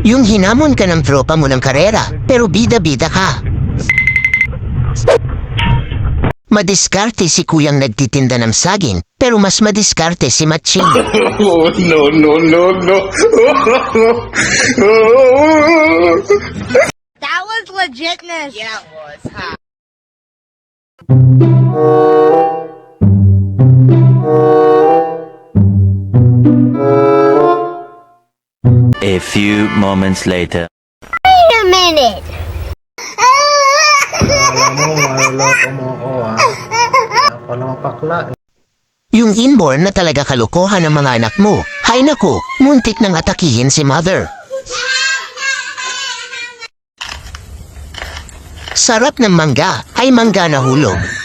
Yung hinamon ka ng tropa mo ng karera, pero bida-bida ka. Madiskarte si kuyang nagtitinda ng saging, pero mas madiskarte si Matching. Oh, no, no, no, no. That was legitness. Yeah, it was. Huh? A few moments later. Wait a minute. Alam mo, maloloko mo ako. Ako lang pakla. Yung inborn na talaga kalokohan ng mga anak mo. Hay nako, muntik nang atakihin si mother. Sarap ng mangga, ay mangga na hulog.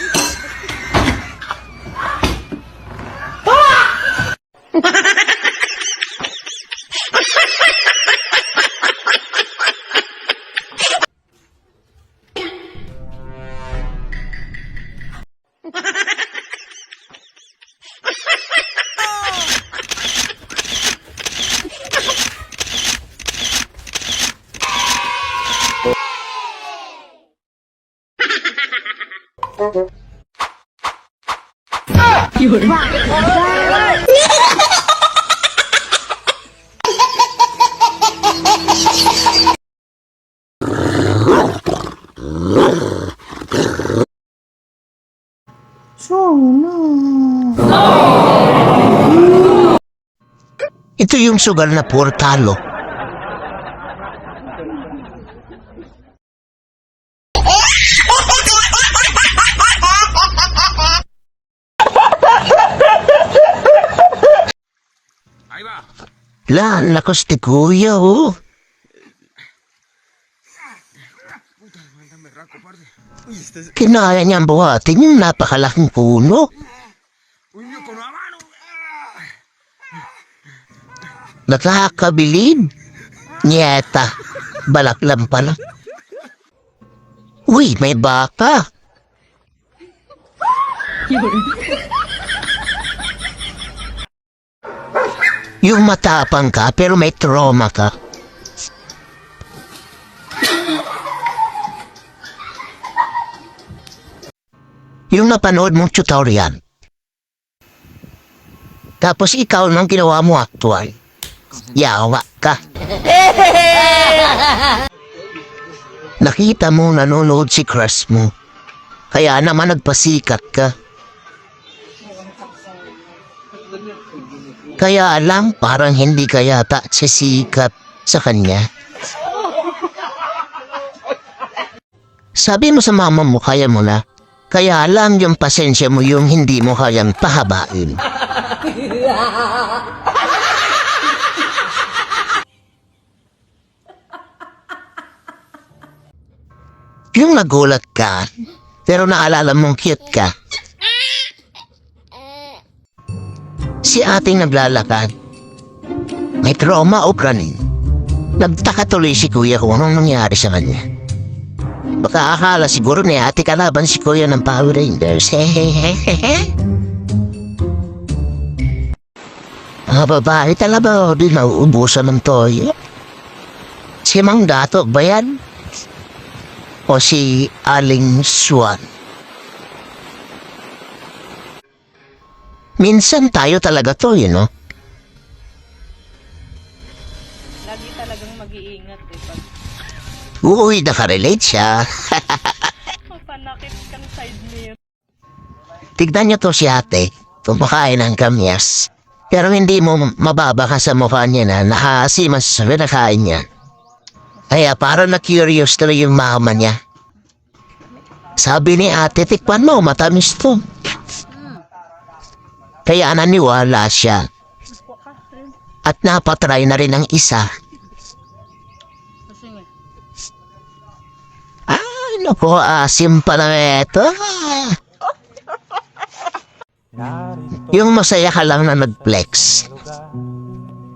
Ito yung sugal na portalo. La, lakas ni kuya, oh. Kinaya niyang buhatin yung napakalaking puno. Nakakabilib. Nyeta. Balak lang pala. Uy, may baka. Yung matapang ka pero may trauma ka. Yung napanood mong tutorial. Tapos ikaw nang ginawa mo actual. Yawa ka. Nakita mo nanonood si crush mo. Kaya naman nagpasikat ka. Kaya lang parang hindi ka yata sisikat sa kanya. Sabi mo sa mama mo kaya mo na. Kaya lang yung pasensya mo yung hindi mo kayang pahabain. Yung nagulat ka, pero naalala mong cute ka. Si ating naglalakad. May trauma o praning. Nagtaka tuloy si kuya kung anong nangyari sa kanya. Baka akala siguro ni ate kalaban si kuya ng Power Rangers. Hehehehe. Mga babae talaga o di nauubusan ng toyo. Si Mang Dato ba yan? O si Aling Swan? Minsan tayo talaga to, you know? Lagi talagang mag-iingat eh. Pag Uy, nakarelate siya. mapanakit kang side mirror. Tignan niyo to si ate. Kumakain ng kamyas. Pero hindi mo mababaka sa mukha niya na nakasimas sa pinakain niya. Kaya parang na-curious tuloy yung mama niya. Sabi ni ate, tikman mo, matamis to. Kaya naniwala siya. At napatry na rin ang isa. Ay, naku, asim pa na ito. Yung masaya ka lang na nag-flex.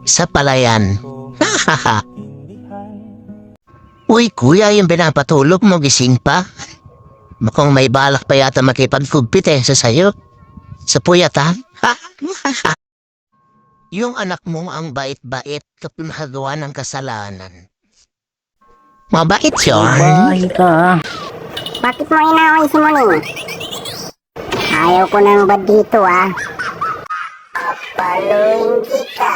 Sa palayan. Uy, kuya, yung pinapatulog mo, gising pa. Mukhang may balak pa yata makipagkugpit eh sa sayo. Sa puyat, ha? Yung anak mo ang bait-bait kapag nagawa ng kasalanan. Mabait yun. Bakit mo inaway si Muning? Ayaw ko nang ba dito ah? Papaluin kita.